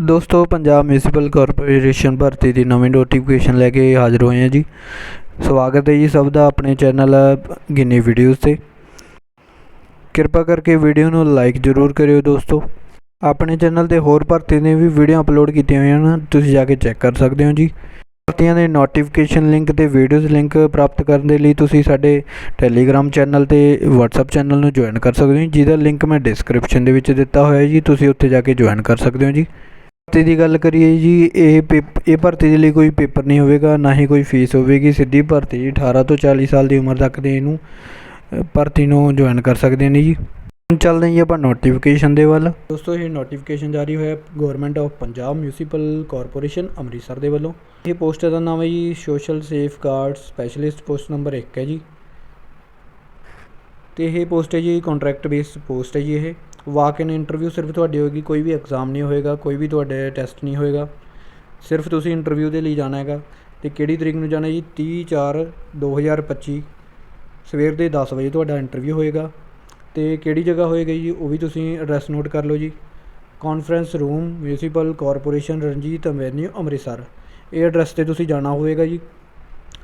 ਦੋਸਤੋ, Punjab municipal corporation ਭਰਤੀ ਦੀ ਨਵੀਂ ਨੋਟੀਫਿਕੇਸ਼ਨ ਲੈ ਕੇ ਹਾਜ਼ਰ ਹੋਏ ਹਾਂ ਜੀ। ਸਵਾਗਤ ਹੈ ਜੀ ਸਭ ਦਾ ਆਪਣੇ ਚੈਨਲ ਗਿੰਨੀ ਵੀਡੀਓਜ਼ ਤੇ। ਕਿਰਪਾ ਕਰਕੇ ਵੀਡੀਓ ਨੂੰ ਲਾਈਕ ਜ਼ਰੂਰ ਕਰਿਓ ਦੋਸਤੋ। ਆਪਣੇ ਚੈਨਲ ਤੇ ਹੋਰ ਭਰਤੀ ਦੀਆਂ ਵੀ ਵੀਡੀਓ ਅਪਲੋਡ ਕੀਤੀਆਂ ਹੋਈਆਂ ਹਨ, ਤੁਸੀਂ ਜਾ ਕੇ ਚੈੱਕ ਕਰ ਸਕਦੇ ਹੋ ਜੀ। ਭਰਤੀਆਂ ਦੇ ਨੋਟੀਫਿਕੇਸ਼ਨ ਲਿੰਕ ਤੇ ਵੀਡੀਓਜ਼ ਲਿੰਕ ਪ੍ਰਾਪਤ ਕਰਨ ਦੇ ਲਈ ਤੁਸੀਂ ਸਾਡੇ ਟੈਲੀਗ੍ਰਾਮ ਚੈਨਲ ਤੇ WhatsApp ਚੈਨਲ ਨੂੰ ਜੁਆਇਨ ਕਰ ਸਕਦੇ ਹੋ ਜਿਹਦਾ ਲਿੰਕ ਮੈਂ ਡਿਸਕ੍ਰਿਪਸ਼ਨ ਦੇ ਵਿੱਚ ਦਿੱਤਾ ਹੋਇਆ ਹੈ ਜੀ, ਤੁਸੀਂ ਉੱਥੇ ਜਾ ਕੇ ਜੁਆਇਨ ਕਰ ਸਕਦੇ ਹੋ ਜੀ। ਭਰਤੀ ਦੀ ਗੱਲ ਕਰੀਏ ਜੀ, ਇਹ ਪੇਪ, ਇਹ ਭਰਤੀ ਦੇ ਲਈ ਕੋਈ ਪੇਪਰ ਨਹੀਂ ਹੋਵੇਗਾ, ਨਾ ਹੀ ਕੋਈ ਫੀਸ ਹੋਵੇਗੀ। ਸਿੱਧੀ ਭਰਤੀ ਜੀ 18 ਤੋਂ 40 ਸਾਲ ਦੀ ਉਮਰ ਤੱਕ ਦੇ ਇਹਨੂੰ ਭਰਤੀ ਨੂੰ ਜੁਆਇਨ ਕਰ ਸਕਦੇ ਨੇ ਜੀ। ਹੁਣ ਚੱਲਦੇ ਹਾਂ ਜੀ ਆਪਾਂ ਨੋਟੀਫਿਕੇਸ਼ਨ ਦੇ ਵੱਲ। ਦੋਸਤੋ, ਇਹ ਨੋਟੀਫਿਕੇਸ਼ਨ ਜਾਰੀ ਹੋਇਆ government of Punjab municipal corporation Amritsar ਦੇ ਵੱਲੋਂ। ਇਹ ਪੋਸਟ ਦਾ ਨਾਮ ਹੈ ਜੀ social safeguard specialist post number 1 ਹੈ ਜੀ। ਤੇ ਇਹ ਪੋਸਟ ਹੈ ਜੀ ਕੰਟਰੈਕਟ ਬੇਸਡ ਪੋਸਟ ਹੈ ਜੀ ਇਹ। ਵਾਕ ਇਨ ਇੰਟਰਵਿਊ ਸਿਰਫ ਤੁਹਾਡੀ ਹੋਏਗੀ, ਕੋਈ ਵੀ ਐਗਜ਼ਾਮ ਨਹੀਂ ਹੋਏਗਾ, ਕੋਈ ਵੀ ਤੁਹਾਡੇ ਟੈਸਟ ਨਹੀਂ ਹੋਏਗਾ। ਸਿਰਫ ਤੁਸੀਂ ਇੰਟਰਵਿਊ ਦੇ ਲਈ ਜਾਣਾ ਹੈਗਾ ਅਤੇ ਕਿਹੜੀ ਤਰੀਕ ਨੂੰ ਜਾਣਾ ਜੀ? 30 4 2025 ਸਵੇਰ ਦੇ ਦਸ ਵਜੇ ਤੁਹਾਡਾ ਇੰਟਰਵਿਊ ਹੋਏਗਾ ਅਤੇ ਕਿਹੜੀ ਜਗ੍ਹਾ ਹੋਏਗਾ ਜੀ? ਉਹ ਵੀ ਤੁਸੀਂ ਐਡਰੈਸ ਨੋਟ ਕਰ ਲਓ ਜੀ। Conference room municipal corporation Ranjit avenue Amritsar. ਇਹ ਐਡਰੈਸ ਤੇ ਤੁਸੀਂ ਜਾਣਾ ਹੋਵੇਗਾ ਜੀ।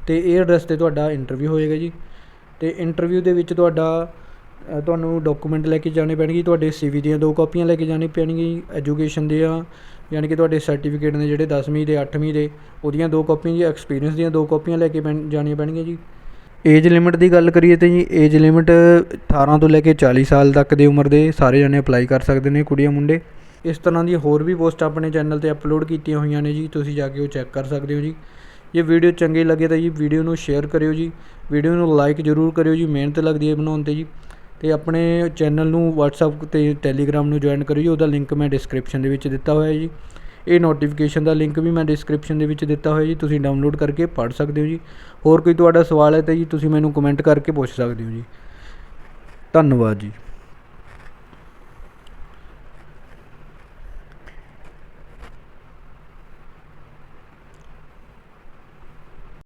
ਤੇ ਇਹ ਐਡਰੈਸ ਤੇ ਤੁਹਾਡਾ ਇੰਟਰਵਿਊ ਹੋਏਗਾ ਜੀ। ਤੇ ਇੰਟਰਵਿਊ ਦੇ ਵਿੱਚ ਤੁਹਾਡਾ ਤੁਹਾਨੂੰ ਡਾਕੂਮੈਂਟ ਲੈ ਕੇ ਜਾਣੇ ਪੈਣਗੇ, ਤੁਹਾਡੇ ਸੀਵੀ ਦੀਆਂ ਦੋ ਕਾਪੀਆਂ ਲੈ ਕੇ ਜਾਣੀ ਪੈਣਗੀਆਂ ਐਜੂਕੇਸ਼ਨ ਦੀਆਂ ਯਾਨੀ ਕਿ ਤੁਹਾਡੇ ਸਰਟੀਫਿਕੇਟ ਨੇ ਜਿਹੜੇ 10ਵੀਂ ਦੇ 8ਵੀਂ ਦੇ, ਉਹਦੀਆਂ ਦੋ ਕਾਪੀਆਂ ਜੀ ਐਕਸਪੀਰੀਅੰਸ ਦੀਆਂ ਦੋ ਕਾਪੀਆਂ ਲੈ ਕੇ ਪੈਣ, ਜਾਣੀਆਂ ਪੈਣਗੀਆਂ ਜੀ। ਏਜ ਲਿਮਿਟ ਦੀ ਗੱਲ ਕਰੀਏ ਤਾਂ ਜੀ ਏਜ ਲਿਮਿਟ 18 ਤੋਂ ਲੈ ਕੇ 40 ਸਾਲ ਤੱਕ ਦੀ ਉਮਰ ਦੇ ਸਾਰੇ ਜਣੇ ਅਪਲਾਈ ਕਰ ਸਕਦੇ ਨੇ ਕੁੜੀਆਂ ਮੁੰਡੇ। ਇਸ ਤਰ੍ਹਾਂ ਦੀ ਹੋਰ ਵੀ ਪੋਸਟ ਆਪਣੇ ਚੈਨਲ ਤੇ ਅਪਲੋਡ ਕੀਤੀਆਂ ਹੋਈਆਂ ਨੇ ਜੀ, ਤੁਸੀਂ ਜਾ ਕੇ ਉਹ ਚੈੱਕ ਕਰ ਸਕਦੇ ਹੋ ਜੀ। ਜੇ ਵੀਡੀਓ ਚੰਗੀ ਲੱਗੇ ਤਾਂ ਜੀ ਵੀਡੀਓ ਨੂੰ ਸ਼ੇਅਰ ਕਰਿਓ ਜੀ। ਵੀਡੀਓ ਨੂੰ ਲਾਈਕ ਜ਼ਰੂਰ ਕਰਿਓ ਜੀ, ਮਿਹਨਤ ਲੱਗਦੀ ਹੈ ਬਣਾਉਣ ਤੇ ਜੀ। ਅਤੇ ਆਪਣੇ ਚੈਨਲ ਨੂੰ ਵਟਸਐਪ ਅਤੇ ਟੈਲੀਗ੍ਰਾਮ ਨੂੰ ਜੁਆਇਨ ਕਰਿਓ ਜੀ ਉਹਦਾ ਲਿੰਕ ਮੈਂ ਡਿਸਕ੍ਰਿਪਸ਼ਨ ਦੇ ਵਿੱਚ ਦਿੱਤਾ ਹੋਇਆ ਜੀ। ਇਹ ਨੋਟੀਫਿਕੇਸ਼ਨ ਦਾ ਲਿੰਕ ਵੀ ਮੈਂ ਡਿਸਕ੍ਰਿਪਸ਼ਨ ਦੇ ਵਿੱਚ ਦਿੱਤਾ ਹੋਇਆ ਜੀ, ਤੁਸੀਂ ਡਾਊਨਲੋਡ ਕਰਕੇ ਪੜ੍ਹ ਸਕਦੇ ਹੋ ਜੀ। ਹੋਰ ਕੋਈ ਤੁਹਾਡਾ ਸਵਾਲ ਹੈ ਤਾਂ ਜੀ ਤੁਸੀਂ ਮੈਨੂੰ ਕਮੈਂਟ ਕਰਕੇ ਪੁੱਛ ਸਕਦੇ ਹੋ ਜੀ। ਧੰਨਵਾਦ ਜੀ।